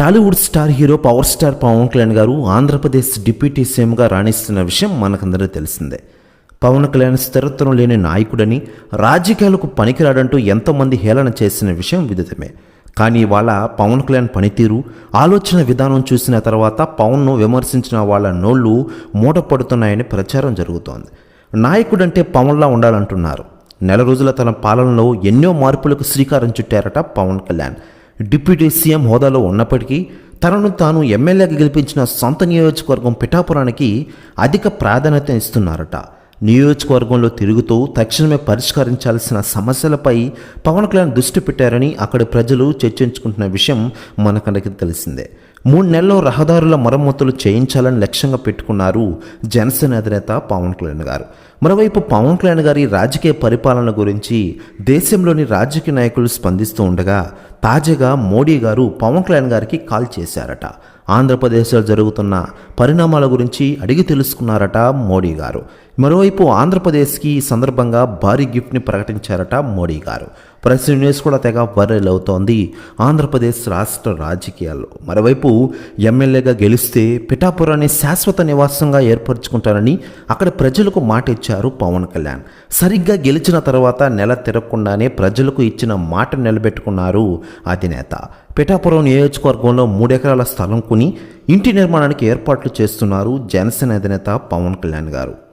Tollywood star hero power star Pavan Kalyan garu Andhra Pradesh deputy సీఎంగా రాణిస్తున్న విషయం మనకందరూ తెలిసిందే. పవన్ కళ్యాణ్ స్థిరత్వం లేని నాయకుడని రాజకీయాలకు పనికిరాడంటూ ఎంతోమంది హేళన చేసిన విషయం విదితమే. కానీ ఇవాళ పవన్ కళ్యాణ్ పనితీరు ఆలోచన విధానం చూసిన తర్వాత పవన్ను విమర్శించిన వాళ్ళ నోళ్ళు మూటపడుతున్నాయని ప్రచారం జరుగుతోంది. నాయకుడంటే పవన్లా ఉండాలంటున్నారు. నెల రోజుల తన పాలనలో ఎన్నో మార్పులకు శ్రీకారం చుట్టారట పవన్ కళ్యాణ్. డిప్యూటీ సీఎం హోదాలో ఉన్నప్పటికీ తనను తాను ఎమ్మెల్యేగా గెలిపించిన సొంత నియోజకవర్గం పిఠాపురానికి అధిక ప్రాధాన్యత ఇస్తున్నారట. నియోజకవర్గంలో తిరుగుతూ తక్షణమే పరిష్కరించాల్సిన సమస్యలపై పవన్ కళ్యాణ్ దృష్టి పెట్టారని అక్కడి ప్రజలు చర్చించుకుంటున్న విషయం మనకందరికీ తెలిసిందే. మూడు నెలల్లో రహదారుల మరమ్మతులు చేయించాలని లక్ష్యంగా పెట్టుకున్నారు జనసేన అధినేత పవన్ కళ్యాణ్ గారు. మరోవైపు పవన్ కళ్యాణ్ గారి రాజకీయ పరిపాలన గురించి దేశంలోని రాజకీయ నాయకులు స్పందిస్తూ ఉండగా తాజాగా మోడీ గారు పవన్ కళ్యాణ్ గారికి కాల్ చేశారట. ఆంధ్రప్రదేశ్లో జరుగుతున్న పరిణామాల గురించి అడిగి తెలుసుకున్నారట మోడీ గారు. మరోవైపు ఆంధ్రప్రదేశ్కి ఈ సందర్భంగా భారీ గిఫ్ట్ని ప్రకటించారట మోడీ గారు. ప్రెస్ న్యూస్ కూడా తెగ వైరల్ అవుతోంది. ఆంధ్రప్రదేశ్ రాష్ట్ర రాజకీయాల్లో మరోవైపు ఎమ్మెల్యేగా గెలిస్తే పిఠాపురాన్ని శాశ్వత నివాసంగా ఏర్పరచుకుంటారని అక్కడ ప్రజలకు మాట ఇచ్చారు పవన్ కళ్యాణ్. సరిగ్గా గెలిచిన తర్వాత నెల తిరగకుండానే ప్రజలకు ఇచ్చిన మాట నిలబెట్టుకున్నారు అధినేత. పిఠాపురం నియోజకవర్గంలో మూడెకరాల స్థలం కొని ఇంటి నిర్మాణానికి ఏర్పాట్లు చేస్తున్నారు జనసేన అధినేత పవన్ కళ్యాణ్ గారు.